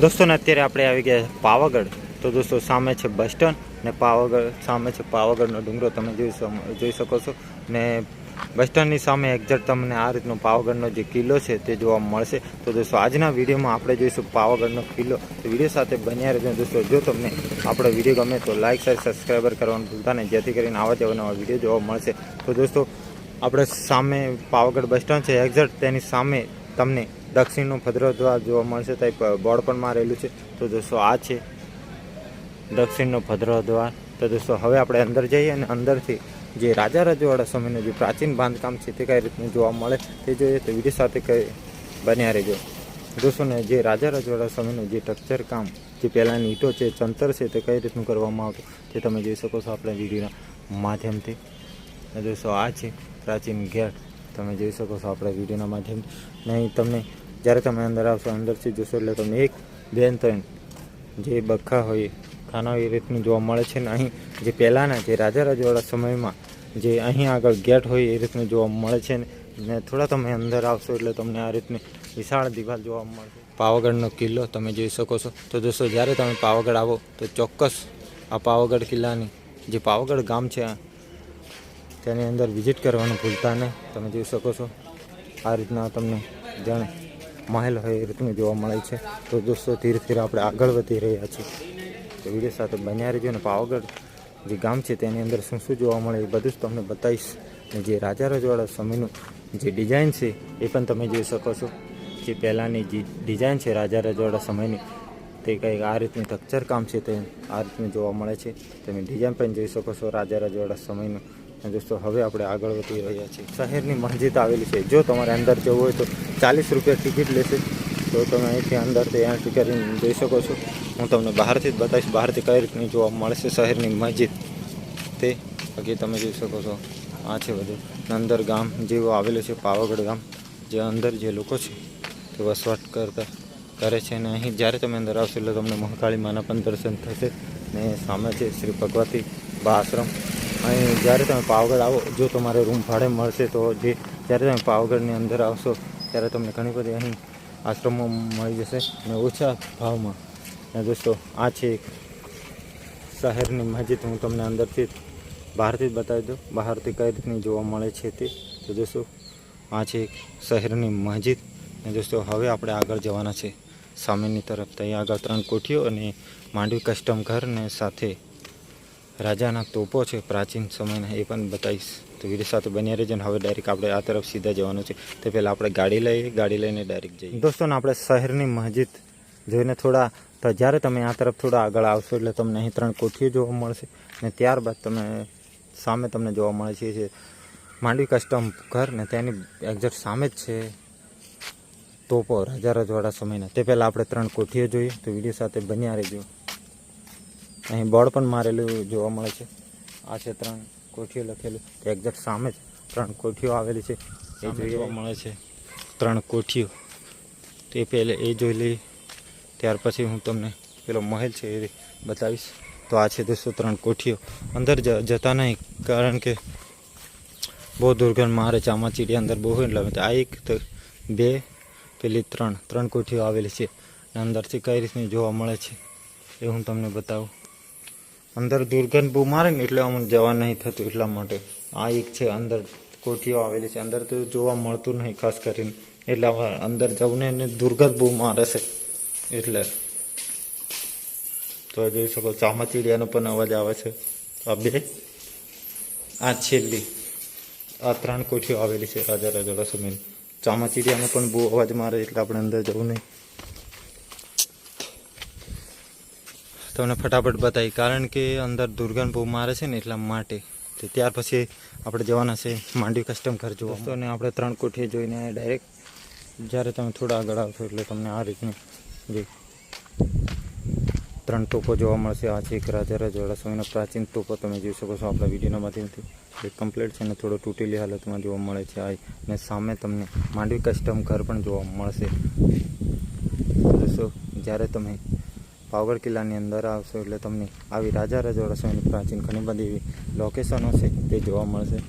દોસ્તો, ને અત્યારે આપણે આવી ગયા પાવાગઢ. તો દોસ્તો, સામે છે બસ સ્ટેન્ડ ને પાવાગઢ, સામે છે પાવાગઢનો ડુંગરો. તમે જોઈ જોઈ શકો છો. ને બસ સ્ટેન્ડની સામે એક્ઝેક્ટ તમને આ રીતનો પાવાગઢનો જે કિલ્લો છે તે જોવા મળશે. તો દોસ્તો, આજના વિડીયોમાં આપણે જોઈશું પાવાગઢનો કિલ્લો. તો વીડિયો સાથે બન્યા રહેજો દોસ્તો. જો તમને આપણો વીડિયો ગમે તો લાઇક શેર, સબસ્ક્રાઈબર કરવાનું ભૂલતા નહીં. જેથી કરીને આવા જ નવા વીડિયો જોવા મળશે. તો દોસ્તો, આપણે સામે પાવાગઢ બસ સ્ટેન્ડ છે એક્ઝેક્ટ તેની સામે તમને દક્ષિણનો ભદ્રદ્વાર જોવા મળશે ત્યાં બોર્ડ પણ મારેલું છે. તો દોસ્તો, આ છે દક્ષિણનો ભદ્રદ્વાર. તો દોસ્તો, હવે આપણે અંદર જઈએ અને અંદરથી જે રાજા રજવાડા સમયનું જે પ્રાચીન બાંધકામ છે તે કઈ રીતનું જોવા મળે તે જોઈએ તો વીડિયો સાથે કઈ બન્યા રહેજો. દોસ્તો, ને જે રાજા રજવાડા સમયનું જે ટ્રક્ચર કામ જે પહેલાંની ઈંટો છે, ચંતર છે તે કઈ રીતનું કરવામાં આવતું તે તમે જોઈ શકો છો આપણા વિડીયોના માધ્યમથી. દોસ્તો, આ છે પ્રાચીન ગેટ તમે જોઈ શકો છો આપણા વિડીયોના માધ્યમ નહીં, તમને, જ્યારે તમે અંદર આવશો અંદરથી જોશો એટલે તમને એક બેન ત્રણ જે બખા હોય, ખાના એ રીતનું જોવા મળે છે ને અહીં જે પહેલાંના જે રાજા રજવાડા સમયમાં જે અહીં આગળ ગેટ હોય એ રીતનું જોવા મળે છે ને થોડા તમે અંદર આવશો એટલે તમને આ રીતની વિશાળ દિવાલ જોવા મળશે પાવાગઢનો કિલ્લો તમે જોઈ શકો છો. તો દોસ્તો, જ્યારે તમે પાવાગઢ આવો, તો ચોક્કસ આ પાવાગઢ કિલ્લાની જે પાવાગઢ ગામ છે તેની અંદર વિઝિટ કરવાનું ભૂલતા નહીં. તમે જોઈ શકો છો. આ રીતના તમને જાણે મહેલ હોય એ રીતનું જોવા મળે છે. તો દોસ્તો, ધીરે ધીરે આપણે આગળ વધી રહ્યા છીએ. તો વીડિયો સાથે બન્યા રહેજો અને પાવાગઢ જે ગામ છે તેની અંદર શું શું જોવા મળે એ બધું જ તમને બતાવીશ. અને જે રાજા રજવાડા સમયનું જે ડિઝાઇન છે એ પણ તમે જોઈ શકો છો. જે પહેલાંની જે ડિઝાઇન છે રાજા રજવાડા સમયની તે કંઈક આ રીતનું ટક્ચર કામ છે તે આ રીતનું જોવા મળે છે. તમે ડિઝાઇન પણ જોઈ શકો છો રાજા રજવાડા સમયનું દોસ્તો, હવે આપણે આગળ વધી રહ્યા છીએ. શહેરની મસ્જિદ આવેલી છે. જો તમારે અંદર જવું હોય તો ચાલીસ રૂપિયા ટિકિટ લેશે. તો તમે અહીંથી અંદર ત્યાં ટિકિટ જોઈ શકો છો. હું તમને બહારથી જ બતાવીશ, બહારથી કઈ રીતની જોવા મળશે શહેરની મસ્જિદ તે. બાકી તમે જોઈ શકો છો, આ છે બધું. અંદર ગામ જેવું આવેલું છે, પાવાગઢ ગામ, જે અંદર જે લોકો છે તે વસવાટ કરતા કરે છે. અને અહીં જ્યારે તમે અંદર આવશો એટલે તમને મહાકાળી માના પણ દર્શન થશે. ને સામે છે શ્રી ભગવતી બા આશ્રમ. અહીં જ્યારે તમે પાવાગઢ આવો, જો તમારે રૂમ ભાડે મળશે તો જે જ્યારે તમે પાવાગઢની અંદર આવશો, ત્યારે તમને ઘણી બધી અહીં આશ્રમો મળી જશે અને ઓછા ભાવમાં. અને દોસ્તો, આ છે એક શહેરની મસ્જિદ. હું તમને અંદરથી બહારથી જ બતાવી દઉં. બહારથી કઈ રીતની જોવા મળે છે તે. તો દોસ્તો, આ છે એક શહેરની મસ્જિદ. અને દોસ્તો, હવે આપણે આગળ જવાના છે. સામેની તરફ ત્યાં આગળ ત્રણ કોઠીઓ અને માંડવી કસ્ટમ ઘર ને સાથે રાજાના તોપો છે, પ્રાચીન સમયના એ પણ બતાવીશ. તો વીડિયો સાથે બન્યા રહેજો હવે ડાયરેક્ટ આપણે આ તરફ સીધા જવાનું છે. તે પહેલાં આપણે ગાડી લઈએ, ગાડી લઈને ડાયરેક્ટ જઈએ. દોસ્તોને આપણે શહેરની મસ્જિદ જોઈને થોડા, તો જ્યારે તમે આ તરફ થોડા આગળ આવશો એટલે તમને અહીં ત્રણ કોઠીઓ જોવા મળશે ને ત્યારબાદ તમે સામે તમને જોવા મળે છે માંડવી કસ્ટમ ઘર ને તેની એક્ઝેક્ટ સામે જ છે તોપો રાજા રજવાડા સમયના. તે પહેલાં આપણે ત્રણ કોઠીઓ જોઈએ. તો વીડિયો સાથે બન્યા રહેજો. અહીં બોર્ડ પણ મારેલું જોવા મળે છે. આ છે ત્રણ કોઠીઓ લખેલું. એક્ઝેક્ટ સામે જ ત્રણ કોઠીઓ આવેલી છે. એ જોવા મળે છે. ત્રણ કોઠીઓ. તે પહેલે એ જોઈ લઈ ત્યાર પછી હું તમને પેલો મહેલ છે એ બતાવીશ. તો આ છે દોસ્તો ત્રણ કોઠીઓ. અંદર જ જતા નહીં કારણ કે બહુ દુર્ગંધ મારે ચામાચીડી અંદર બહુ એટલે આ એક તો બે પેલી ત્રણ. ત્રણ કોઠીઓ આવેલી છે. અંદરથી કઈ રીતની જોવા મળે છે એ હું તમને બતાવું. અંદર દુર્ગંધ બહુ મારે ને એટલે અમને જવા નહીં થતું એટલા માટે. આ એક છે, અંદર કોઠીઓ આવેલી છે. અંદર તો જોવા મળતું નહીં ખાસ કરીને. એટલે અંદર જવું ને એને દુર્ગંધ બહુ મારે છે. એટલે તો જોઈ શકો, ચામાચીડિયાનો પણ અવાજ આવે છે. આ બે. આ છેલ્લી. આ ત્રણ કોઠીઓ આવેલી છે રાજા રાજા સમયની ચામાચીડિયાનો પણ બહુ અવાજ મારે, એટલે આપણે અંદર જવું નહીં. તમને ફટાફટ બતાવી. કારણ કે અંદર દુર્ગંધ બહુ મારે છે ને એટલા માટે. તો ત્યાર પછી આપણે જવાના છે માંડવી કસ્ટમ ઘર જોવા. તો અને આપણે ત્રણ કોઠીએ જોઈને ડાયરેક્ટ જ્યારે તમે થોડા આગળ આવશો એટલે તમને આ રીતની જે ત્રણ ટોપો જોવા મળશે. આ છે એક રાજા રજવાડા સમયનો પ્રાચીન ટોપો તમે જોઈ શકો છો આપણા વિડીયોના માધ્યમથી. એ કમ્પ્લીટ છે અને થોડો તૂટેલી હાલતમાં જોવા મળે છે આ. અને સામે તમને માંડવી કસ્ટમ ઘર પણ જોવા મળશે. જોશો જ્યારે તમે પાવગઢ કિલ્લાની અંદર આવશો એટલે તમને આવી રાજા રજવાડા સમયની પ્રાચીન ઘણી બધી એવી લોકેશનો છે તે જોવા મળશે.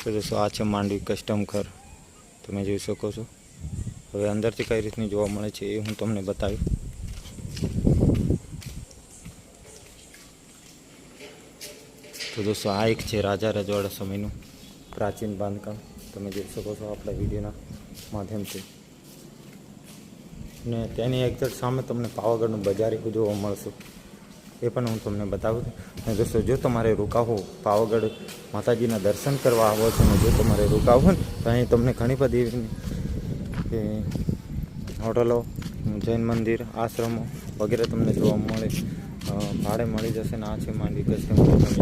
તો જોશો આ છે માંડવી કસ્ટમ ઘર. તમે જોઈ શકો છો. હવે અંદરથી કઈ રીતની જોવા મળે છે એ હું તમને બતાવી તો દોસ્તો, આ એક છે રાજા રજવાડા સમયનું પ્રાચીન બાંધકામ. તમે જોઈ શકો છો આપણા વિડીયોના માધ્યમથી. ને તેની એક્ઝેક્ટ સામે તમને પાવાગઢનું બજાર એવું જોવા મળશે. એ પણ હું તમને બતાવું અને દોસ્તો, જો તમારે રોકાવો પાવાગઢ માતાજીના દર્શન કરવા આવો છો ને જો તમારે રોકાવું ને, તો અહીં તમને ઘણી બધી હોટલો, જૈન મંદિર, આશ્રમો વગેરે તમને જોવા મળે. ભાડે મળી જશે ને આ છે માંડી જશે તમે જોઈ શકો છો ને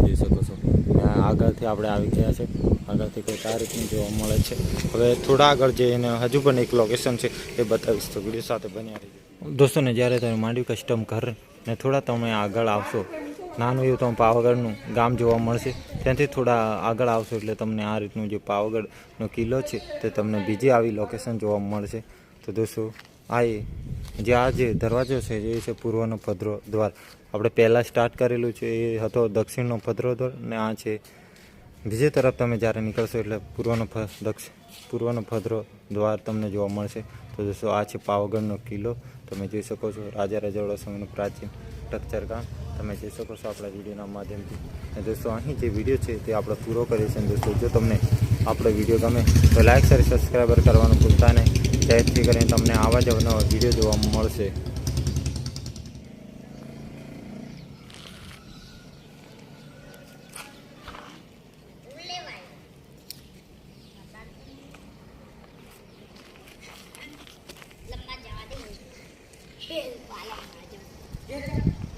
આગળથી આપણે આવી ગયા છે. આગળથી કોઈ આ રીતનું જોવા મળે છે. હવે થોડા આગળ જઈને હજુ પણ એક લોકેશન છે, એ બતાવીશ. તો વીડિયો સાથે બન્યા રહીજો. દોસ્તોને જ્યારે તમે માંડવી કસ્ટમ ઘર ને થોડા તમે આગળ આવશો, નાનું એવું તમે પાવાગઢનું ગામ જોવા મળશે, ત્યાંથી થોડા આગળ આવશો એટલે તમને આ રીતનું જે પાવાગઢનો કિલ્લો છે, તે તમને બીજી આવી લોકેશન જોવા મળશે. તો દોસ્તો, આ એ જે આ જે દરવાજો છે, એ છે પૂર્વનો ભદ્રો દ્વાર. આપણે પહેલાં સ્ટાર્ટ કરેલું છે, એ હતો દક્ષિણનો ભદ્રો દ્વાર, ને આ છે બીજી તરફ તમે જ્યારે નીકળશો એટલે પૂર્વનો દક્ષ, પૂર્વનો ભદ્રો દ્વાર તમને જોવા મળશે. તો દોસ્તો આ છે પાવાગઢનો કિલ્લો. તમે જોઈ શકો છો રાજા રજવાડા સમયનું પ્રાચીન સ્ટ્રક્ચર કામ તમે જોઈ શકો છો આપણા વિડીયોના માધ્યમથી. અને દોસ્તો, અહીં જે વીડિયો છે તે આપણે પૂરો કરીએ છીએ. દોસ્તો, જો તમને આપણો વીડિયો ગમે, તો લાઇક શેર, સબસ્ક્રાઈબર કરવાનું ભૂલતા નહીં. જેથી કરીને તમને આવા જ નવા વીડિયો જોવા મળશે. Yeah.